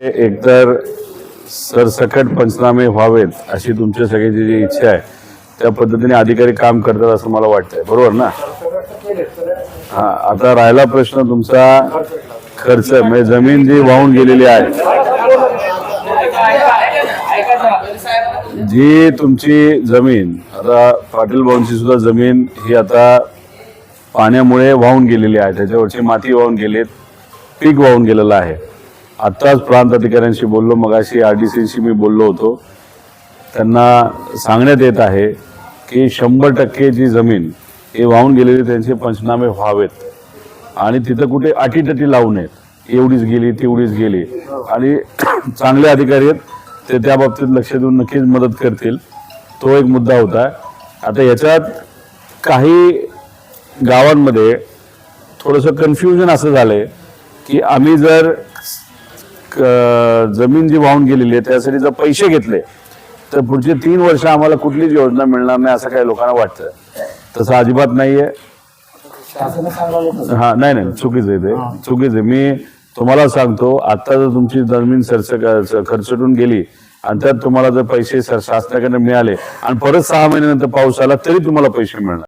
एकतर सरसकट पंचनामे व्हावेत अशी तुमच्या सगळ्याची जी इच्छा आहे त्या पद्धतीने अधिकारी काम करतात असं मला वाटतंय. बरोबर ना? हा आता राहिला प्रश्न तुमचा खर्च. म्हणजे जमीन जी वाहून गेलेली आहे जी तुमची जमीन आता पाटील भाऊंची सुद्धा जमीन ही आता पाण्यामुळे वाहून गेलेली आहे त्याच्यावरची माती वाहून गेलीत पीक वाहून गेलेलं आहे. आत्ताच प्रांत अधिकाऱ्यांशी बोललो मगाशी आर डी सीशी मी बोललो होतो. त्यांना सांगण्यात येत आहे की शंभर टक्के जी जमीन हे वाहून गेलेली त्यांचे पंचनामे व्हावेत. आणि तिथं कुठे अटीतटी लावू नयेत. एवढीच गेली तेवढीच गेली. आणि चांगले अधिकारी आहेत ते त्या बाबतीत लक्ष देऊन नक्कीच मदत करतील. तो एक मुद्दा होता. आता याच्यात काही गावांमध्ये थोडंसं कन्फ्युजन असं झालं की आम्ही जर जमीन जी वाहून गेलेली आहे त्यासाठी जर पैसे घेतले तर पुढचे तीन वर्ष आम्हाला कुठलीच योजना मिळणार नाही असं काही लोकांना वाटतं. तसं अजिबात नाहीये. हा नाही नाही चुकीचं आहे ते. चुकीचं आहे. मी तुम्हाला सांगतो आता जर तुमची जमीन सरस खर्चटून गेली आणि त्यात तुम्हाला जर पैसे सर- शासनाकडे मिळाले आणि परत सहा महिन्यानंतर पाऊस आला तरी तुम्हाला पैसे मिळणार.